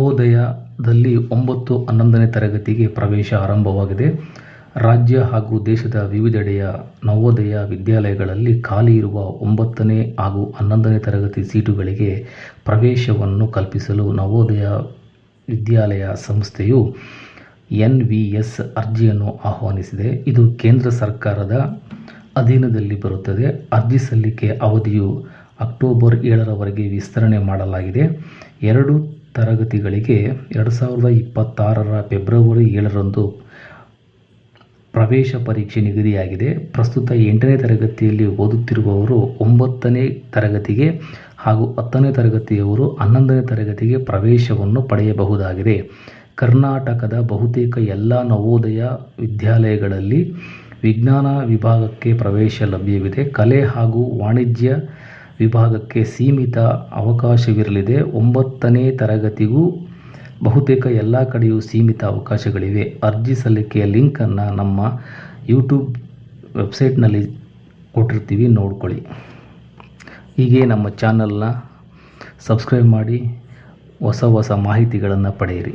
ನವೋದಯದಲ್ಲಿ ಒಂಬತ್ತು ಹನ್ನೊಂದನೇ ತರಗತಿಗೆ ಪ್ರವೇಶ ಆರಂಭವಾಗಿದೆ. ರಾಜ್ಯ ಹಾಗೂ ದೇಶದ ವಿವಿಧೆಡೆಯ ನವೋದಯ ವಿದ್ಯಾಲಯಗಳಲ್ಲಿ ಖಾಲಿ ಇರುವ ಒಂಬತ್ತನೇ ಹಾಗೂ ಹನ್ನೊಂದನೇ ತರಗತಿ ಸೀಟುಗಳಿಗೆ ಪ್ರವೇಶವನ್ನು ಕಲ್ಪಿಸಲು ನವೋದಯ ವಿದ್ಯಾಲಯ ಸಂಸ್ಥೆಯು ಎನ್ ವಿ ಎಸ್ ಅರ್ಜಿಯನ್ನು ಆಹ್ವಾನಿಸಿದೆ. ಇದು ಕೇಂದ್ರ ಸರ್ಕಾರದ ಅಧೀನದಲ್ಲಿ ಬರುತ್ತದೆ. ಅರ್ಜಿ ಸಲ್ಲಿಕೆ ಅವಧಿಯು ಅಕ್ಟೋಬರ್ ಏಳರವರೆಗೆ ವಿಸ್ತರಣೆ ಮಾಡಲಾಗಿದೆ. ಎರಡು ತರಗತಿಗಳಿಗೆ ಎರಡು ಸಾವಿರದ ಇಪ್ಪತ್ತಾರರ ಫೆಬ್ರವರಿ ಏಳರಂದು ಪ್ರವೇಶ ಪರೀಕ್ಷೆ ನಿಗದಿಯಾಗಿದೆ. ಪ್ರಸ್ತುತ ಎಂಟನೇ ತರಗತಿಯಲ್ಲಿ ಓದುತ್ತಿರುವವರು ಒಂಬತ್ತನೇ ತರಗತಿಗೆ ಹಾಗೂ ಹತ್ತನೇ ತರಗತಿಯವರು ಹನ್ನೊಂದನೇ ತರಗತಿಗೆ ಪ್ರವೇಶವನ್ನು ಪಡೆಯಬಹುದಾಗಿದೆ. ಕರ್ನಾಟಕದ ಬಹುತೇಕ ಎಲ್ಲ ನವೋದಯ ವಿದ್ಯಾಲಯಗಳಲ್ಲಿ ವಿಜ್ಞಾನ ವಿಭಾಗಕ್ಕೆ ಪ್ರವೇಶ ಲಭ್ಯವಿದೆ. ಕಲೆ ಹಾಗೂ ವಾಣಿಜ್ಯ ವಿಭಾಗಕ್ಕೆ ಸೀಮಿತ ಅವಕಾಶವಿರಲಿದೆ. ಒಂಬತ್ತನೇ ತರಗತಿಗೂ ಬಹುತೇಕ ಎಲ್ಲ ಕಡೆಯೂ ಸೀಮಿತ ಅವಕಾಶಗಳಿವೆ. ಅರ್ಜಿ ಸಲ್ಲಿಕೆಯ ಲಿಂಕನ್ನು ನಮ್ಮ ಯೂಟ್ಯೂಬ್ ವೆಬ್ಸೈಟ್ನಲ್ಲಿ ಕೊಟ್ಟಿರ್ತೀವಿ, ನೋಡ್ಕೊಳ್ಳಿ. ಹೀಗೆ ನಮ್ಮ ಚಾನಲ್ನ ಸಬ್ಸ್ಕ್ರೈಬ್ ಮಾಡಿ ಹೊಸ ಹೊಸ ಮಾಹಿತಿಗಳನ್ನು ಪಡೆಯಿರಿ.